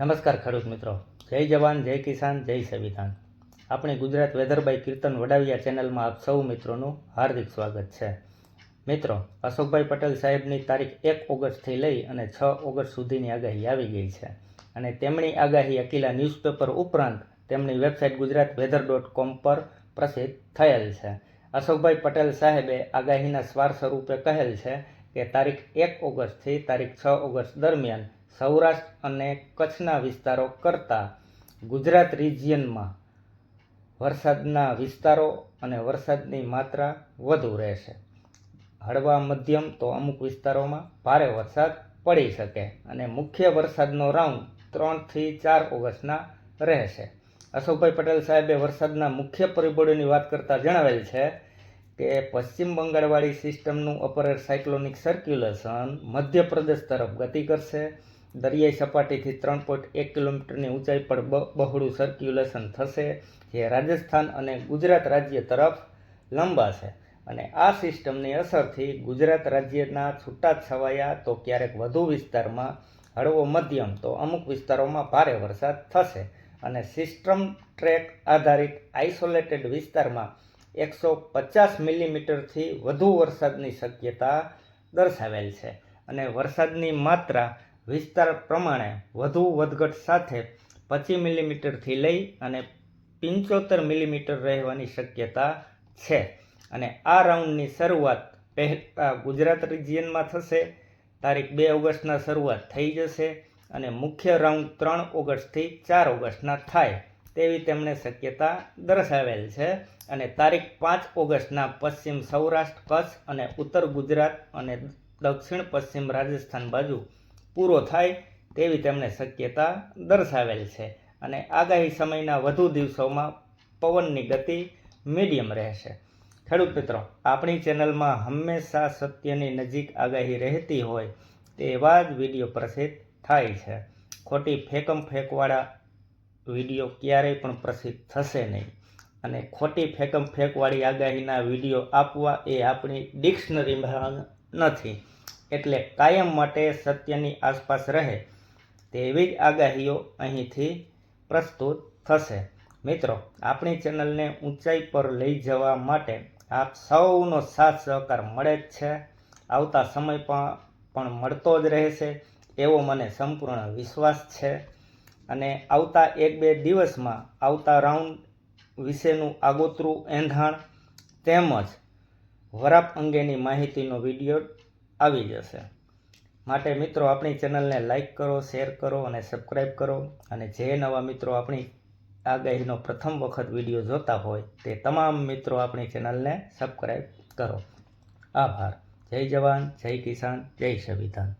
નમસ્કાર ખેડૂત મિત્રો. જય જવાન, જય કિસાન, જય સંવિધાન. આપણી ગુજરાત વેધરભાઈ કીર્તન વડાવિયા ચેનલમાં આપ સૌ મિત્રોનું હાર્દિક સ્વાગત છે. મિત્રો, અશોકભાઈ પટેલ સાહેબની તારીખ એક ઓગસ્ટથી લઈ અને છ ઓગસ્ટ સુધીની આગાહી આવી ગઈ છે. અને તેમની આગાહી અકીલા ન્યૂઝપેપર ઉપરાંત તેમની website Gujarat weather dot com પર પ્રસિદ્ધ થયેલ છે. અશોકભાઈ પટેલ સાહેબે આગાહીના સ્વાર સ્વરૂપે કહેલ છે કે તારીખ એક ઓગસ્ટથી તારીખ છ ઓગસ્ટ દરમિયાન સૌરાષ્ટ્ર અને કચ્છના વિસ્તારો કરતાં ગુજરાત રિજિયનમાં વરસાદના વિસ્તારો અને વરસાદની માત્રા વધુ રહેશે. હળવા મધ્યમ તો અમુક વિસ્તારોમાં ભારે વરસાદ પડી શકે અને મુખ્ય વરસાદનો રાઉન્ડ ત્રણથી ચાર ઓગસ્ટના રહેશે. અશોકભાઈ પટેલ સાહેબે વરસાદના મુખ્ય પરિબળોની વાત કરતાં જણાવેલ છે કે પશ્ચિમ બંગાળવાળી સિસ્ટમનું upper air cyclonic circulation Madhya Pradesh તરફ ગતિ કરશે દરિયાઈ સપાટીથી ત્રણ પોઈન્ટ એક કિલોમીટરની ઊંચાઈ પર બહોળું સર્ક્યુલેશન થશે, જે રાજસ્થાન અને ગુજરાત રાજ્ય તરફ લંબાશે. અને આ સિસ્ટમની અસરથી ગુજરાત રાજ્યના છૂટાછવાયા તો ક્યારેક વધુ વિસ્તારમાં હળવો મધ્યમ તો અમુક વિસ્તારોમાં ભારે વરસાદ થશે. અને સિસ્ટમ ટ્રેક આધારિત આઇસોલેટેડ વિસ્તારમાં એકસો પચાસ મિલીમીટરથી વધુ વરસાદની શક્યતા દર્શાવેલ છે. અને વરસાદની માત્રા વિસ્તાર પ્રમાણે વધુ વધઘટ સાથે પચીસ મિલીમીટરથી લઈ અને પંચોતેર મિલીમીટર રહેવાની શક્યતા છે. અને આ રાઉન્ડની શરૂઆત પહેલા ગુજરાત રિજિયનમાં થશે. તારીખ બે ઓગસ્ટના શરૂઆત થઈ જશે અને મુખ્ય રાઉન્ડ ત્રણ ઓગસ્ટથી ચાર ઓગસ્ટના થાય તેવી તેમણે શક્યતા દર્શાવેલ છે. અને તારીખ પાંચ ઓગસ્ટના પશ્ચિમ સૌરાષ્ટ્ર, કચ્છ અને ઉત્તર ગુજરાત અને દક્ષિણ પશ્ચિમ રાજસ્થાન બાજુ પૂરો થાય તેવી તેમણે શક્યતા દર્શાવેલ છે. અને આગાહી સમયના વધુ દિવસોમાં પવનની ગતિ મીડિયમ રહેશે. ખેડૂત મિત્રો, આપણી ચેનલમાં હંમેશા સત્યની નજીક આગાહી રહેતી હોય તેવા જ વીડિયો પ્રસિદ્ધ થાય છે. ખોટી ફેંકમ ફેંકવાળા વીડિયો ક્યારેય પણ પ્રસિદ્ધ થશે નહીં. અને ખોટી ફેંકમ ફેંકવાળી આગાહીના વીડિયો આપવા એ આપણી ડિક્શનરીમાં નથી. એટલે કાયમ માટે સત્યની આસપાસ રહે તેવી જ આગાહીઓ અહીંથી પ્રસ્તુત થશે. મિત્રો, આપણી ચેનલને ઊંચાઈ પર લઈ જવા માટે આપ સૌનો સાથ સહકાર મળે જ છે. આવતા સમય પણ મળતો જ રહેશે એવો મને સંપૂર્ણ વિશ્વાસ છે. અને આવતા એક બે દિવસમાં આવતા રાઉન્ડ વિશેનું આગોતરું એંધાણ તેમજ વરાપ અંગેની માહિતીનો વીડિયો આવી જશે. માટે મિત્રો, આપણી ચેનલને લાઇક કરો શેર કરો અને સબસ્ક્રાઈબ કરો. અને જે નવા મિત્રો આપણી આગાહીનો પ્રથમ વખત વીડિયો જોતા હોય, તે તમામ મિત્રો આપણી ચેનલને સબસ્ક્રાઈબ કરો. આભાર. જય જવાન, જય કિસાન, જય સંવિધાન.